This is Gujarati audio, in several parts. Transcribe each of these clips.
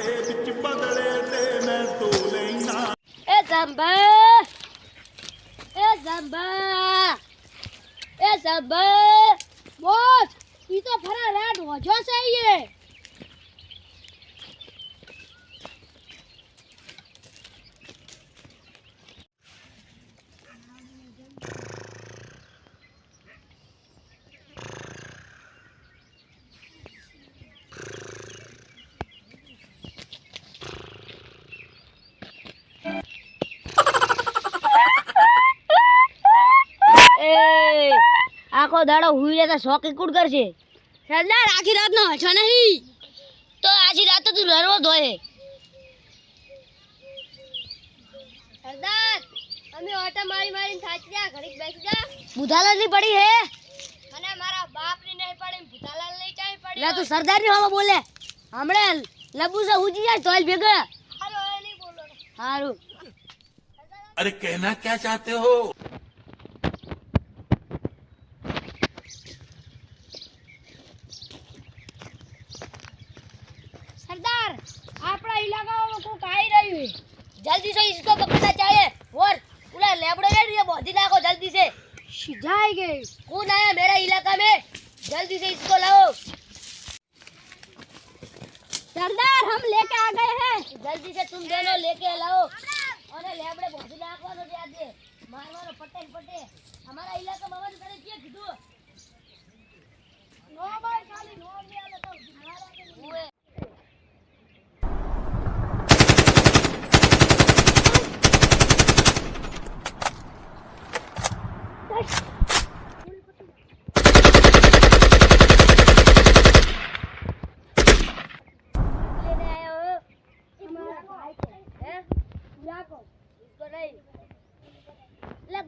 ਦੇ ਵਿੱਚ ਬਦਲੇ ਤੇ ਮੈਂ ਤੋ ਲੈਣਾ ਏ ਜ਼ੰਬਾ ਏ ਜ਼ੰਬਾ ਏ ਜ਼ੰਬਾ બોસ ઈ તો ફરા રાડ હોજો છે યે આખો દાડો હુઈ રહેતા શોખ કૂડ કરશે? સરદાર આખી રાતનો હસો નહીં. તો આજી રાત તો તું રડવો ધોયે સરદાર અમે ઓટા મારી મારીને થાકી ગયા ઘડીક બેસી જા. બુધાલાલની પડી હે? મને મારા બાપની નહીં પડી બુધાલાલની ચાઈ પડી લે તું સરદારની હાલો બોલે. હમણે લબુસા ઉજી જાય તોલ ભેગા. હારું. અરે કહેના ક્યાં ચાહતે હો? આપણા ઇલાકામાં કોક આવી રહ્યું છે जल्दी से इसको पकड़ना चाहिए और पूरा लेबड़े है ये बहुत ही को जल्दी से સીધા આવી ગઈ कौन आया मेरा इलाका में जल्दी से इसको लाओ सरदार हम लेके आ गए हैं जल्दी से तुम दोनों लेके लाओ અને લેબડે બોધી નાખવાનો છે આજે મારવાનો પટ્ટે ને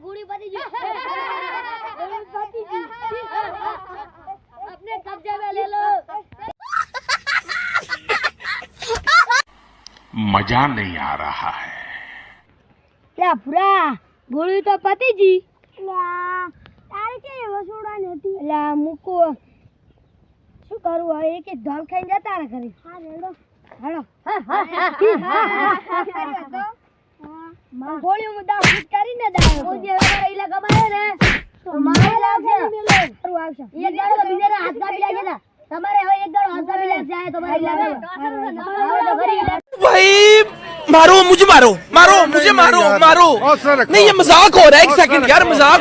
ले गुड़ी पति जी गुड़ी पति जी। अपने कब्जे में ले लो मजा नहीं आ रहा है લા ભૂરા ગોળી તો પતીજી લા તારે કે વસોડા નથી લા મૂકો શું કરવું હવે એક એક ઢોલ ખાઈને જતા રહે ઘરે હા રેડો હાલો ગોળીઓ માં દાવ ફૂટ કરીને દાવ કોઈ જે અમારા ઇલાકામાં આવે ને તો મારે લાગશે સારું આવશે એક દાડો તો બીજાના હાથ કાપી લાગે ને તમારે હવે એક દાડો હાથ કાપી લાગશે આ તમારા ઇલાકામાં હવે તો ફરી भाई मारो मुझे मारो मारो मुझे मारो मारो नहीं ये मजाक हो रहा है एक सेकंड यार मजाक